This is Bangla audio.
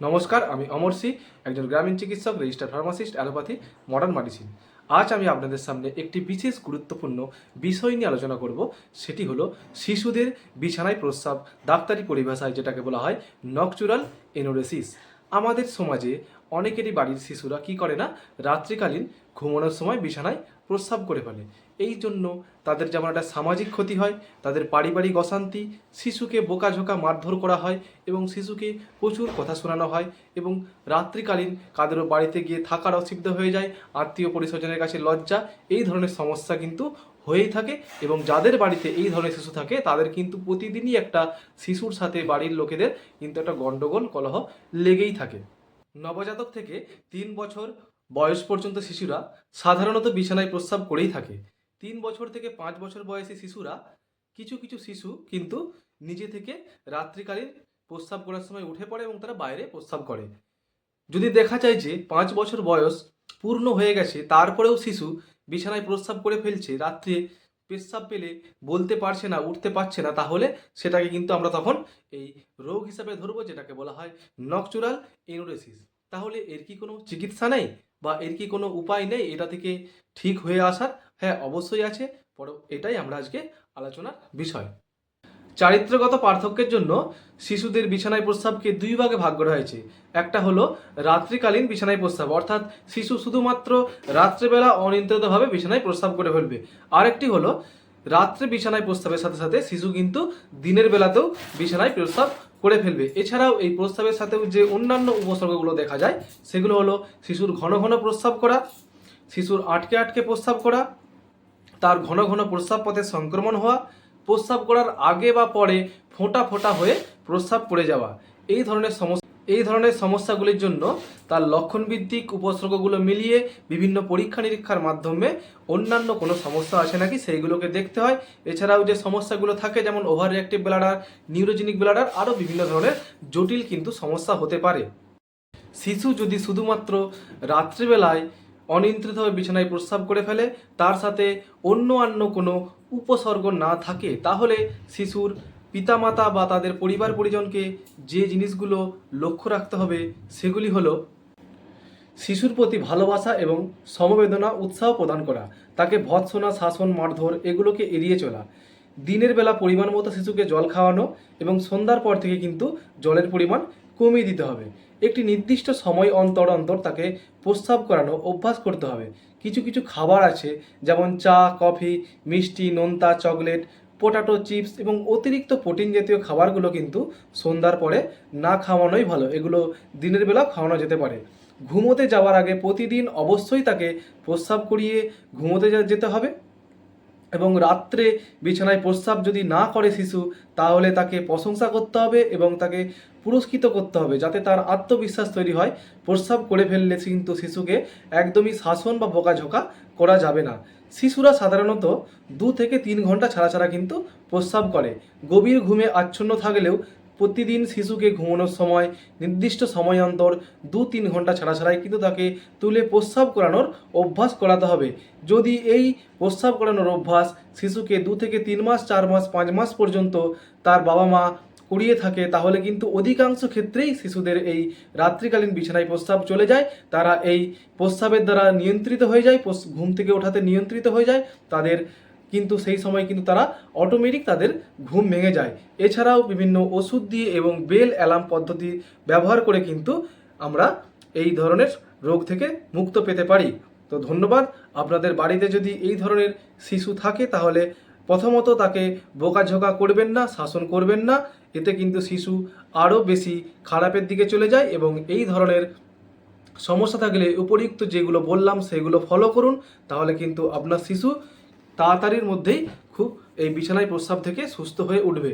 নমস্কার, আমি অমর সি, একজন গ্রামীণ চিকিৎসক register pharmacist, allopathy modern medicine আজ আমি আপনাদের সামনে একটি বিশেষ গুরুত্বপূর্ণ বিষয় নিয়ে আলোচনা করব, সেটি হলো শিশুদের বিছানায় প্রস্রাব, ডাক্তারি পরিভাষায় যেটাকে বলা হয় নকচুরাল এনোরেসিস আমাদের সমাজে অনেকেরই বাড়ির শিশুরা কি করে না, রাত্রিকালীন ঘুমানোর সময় বিছানায় প্রস্রাব করে ফেলে। এই জন্য তাদের যেমন একটা সামাজিক ক্ষতি হয়, তাদের পারিবারিক অশান্তি, শিশুকে বোকাঝোকা মারধর করা হয় এবং শিশুকে প্রচুর কথা শোনানো হয় এবং রাত্রিকালীন কাদেরও বাড়িতে গিয়ে থাকার অসুবিধা হয়ে যায়, আত্মীয় পরিস্বজনের কাছে লজ্জা, এই ধরনের সমস্যা কিন্তু হয়েই থাকে এবং যাদের বাড়িতে এই ধরনের শিশু থাকে, তাদের কিন্তু প্রতিদিনই একটা শিশুর সাথে বাড়ির লোকেদের কিন্তু একটা গণ্ডগোল কলহ লেগেই থাকে। নবজাতক থেকে তিন বছর বয়স পর্যন্ত শিশুরা সাধারণত বিছানায় প্রস্রাব করেই থাকে। তিন বছর থেকে পাঁচ বছর বয়সী শিশুরা কিছু কিছু শিশু কিন্তু নিজে থেকে রাত্রিকালীন প্রস্রাব করার সময় উঠে পড়ে এবং তারা বাইরে প্রস্রাব করে। যদি দেখা যায় যে পাঁচ বছর বয়স পূর্ণ হয়ে গেছে, তারপরেও শিশু বিছানায় প্রস্রাব করে ফেলছে, রাত্রে পেশাব পেলে বলতে পারছে না, উঠতে পারছে না, তাহলে সেটাকে কিন্তু আমরা তখন এই রোগ হিসাবে ধরবো, যেটাকে বলা হয় নকচুরাল এনোরেসিস। তাহলে এর কি কোনো চিকিৎসা নেই? বা এর কি কোনো উপায় নেই এটা থেকে ঠিক হয়ে আসার? হ্যাঁ অবশ্যই আছে। পর এটাই আমরা আজকে আলোচনার বিষয়। চারিত্রগত পার্থক্যের জন্য শিশুদের বিছানায় প্রস্রাবকে দুই ভাগে ভাগ করা হয়েছে। একটা হলো রাত্রিকালীন বিছানায় প্রস্রাব, অর্থাৎ শিশু শুধুমাত্র রাত্রেবেলা অনিয়ন্ত্রিতভাবে বিছানায় প্রস্রাব করে ফেলবে। আরেকটি হলো রাত্রে বিছানায় প্রস্তাবের সাথে সাথে শিশু কিন্তু দিনের বেলাতেও বিছানায় প্রস্রাব করে ফেলবে। এছাড়াও এই প্রস্রাবের সাথেও যে অন্যান্য উপসর্গগুলো দেখা যায়, সেগুলো হলো শিশুর ঘন ঘন প্রস্রাব করা, শিশুর আটকে আটকে প্রস্রাব করা, তার ঘন ঘন প্রস্রাব পথে সংক্রমণ হওয়া প্রস্রাব করার আগে বা পরে ফোঁটা ফোঁটা হয়ে প্রস্রাব পড়ে যাওয়া। এই ধরনের সমস্যা এই ধরনের সমস্যাগুলির জন্য তার লক্ষণভিত্তিক উপসর্গগুলো মিলিয়ে বিভিন্ন পরীক্ষা নিরীক্ষার মাধ্যমে অন্যান্য কোনো সমস্যা আছে নাকি সেইগুলোকে দেখতে হয়। এছাড়াও যে সমস্যাগুলো থাকে, যেমন over reactive bladder neurogenic bladder আরও বিভিন্ন ধরনের জটিল কিন্তু সমস্যা হতে পারে। শিশু যদি শুধুমাত্র রাত্রিবেলায় অনিয়ন্ত্রিতভাবে বিছানায় প্রস্রাব করে ফেলে, তার সাথে অন্য অন্য কোনো উপসর্গ না থাকে, তাহলে শিশুর পিতামাতা বা তাদের পরিবার পরিজনকে যে জিনিসগুলো লক্ষ্য রাখতে হবে, সেগুলি হলো শিশুর প্রতি ভালোবাসা এবং সমবেদনা, উৎসাহ প্রদান করা, তাকে ভৎসনা শাসন, মারধর এগুলোকে এড়িয়ে চলা, দিনের বেলা পরিমাণ মতো শিশুকে জল খাওয়ানো এবং সন্ধ্যার পর থেকে কিন্তু জলের পরিমাণ কমিয়ে দিতে হবে। একটি নির্দিষ্ট সময় অন্তর অন্তর তাকে প্রস্রাব করানো, অভ্যাস করতে হবে। কিছু কিছু খাবার আছে, যেমন চা, কফি, মিষ্টি, নোনতা, চকলেট পোটাটো চিপস এবং অতিরিক্ত প্রোটিন জাতীয় খাবারগুলো কিন্তু সন্ধ্যার পরে না খাওয়ানোই ভালো। এগুলো দিনের বেলা খাওয়ানো যেতে পারে। ঘুমোতে যাওয়ার আগে প্রতিদিন অবশ্যই তাকে প্রস্রাব করিয়ে ঘুমোতে যেতে হবে এবং রাত্রে বিছানায় প্রস্রাব যদি না করে শিশু, তাহলে তাকে প্রশংসা করতে হবে এবং তাকে পুরস্কৃত করতে হবে যাতে তার আত্মবিশ্বাস তৈরি হয়। প্রস্রাব করে ফেললে কিন্তু শিশুকে একদমই শাসন বা বোকাঝোকা করা যাবে না। শিশুরা সাধারণত দু থেকে তিন ঘণ্টা ছাড়া ছাড়া কিন্তু প্রস্রাব করে। গভীর ঘুমে আচ্ছন্ন থাকলেও প্রতিদিন শিশুকে ঘুমানোর সময়, নির্দিষ্ট সময় অন্তর দু তিন ঘণ্টা ছাড়া ছাড়াই কিন্তু তাকে তুলে প্রস্রাব করানোর অভ্যাস করাতে হবে। যদি এই প্রস্রাব করানোর অভ্যাস শিশুকে দু থেকে তিন মাস, চার মাস, পাঁচ মাস পর্যন্ত তার বাবা মা করিয়ে থাকে, তাহলে কিন্তু অধিকাংশ ক্ষেত্রেই শিশুদের এই রাত্রিকালীন বিছানায় প্রস্রাব চলে যায়। তারা এই প্রস্রাবের দ্বারা নিয়ন্ত্রিত হয়ে যায় ঘুম থেকে ওঠাতে নিয়ন্ত্রিত হয়ে যায়। তাদের কিন্তু সেই সময় কিন্তু তারা অটোমেটিক তাদের ঘুম ভেঙে যায়। এছাড়াও বিভিন্ন ওষুধ দিয়ে এবং বেল অ্যালার্ম পদ্ধতি ব্যবহার করে কিন্তু আমরা এই ধরনের রোগ থেকে মুক্ত পেতে পারি। তো ধন্যবাদ। আপনাদের বাড়িতে যদি এই ধরনের শিশু থাকে, তাহলে প্রথমত তাকে বোকাঝোকা করবেন না, শাসন করবেন না। এতে কিন্তু শিশু আরও বেশি খারাপের দিকে চলে যায় এবং এই ধরনের সমস্যা থাকলে উপরিক্ত যেগুলো বললাম সেগুলো ফলো করুন, তাহলে কিন্তু আপনার শিশু তাড়াতাড়ির মধ্যেই খুব এই বিছানায় প্রস্রাব থেকে সুস্থ হয়ে উঠবে।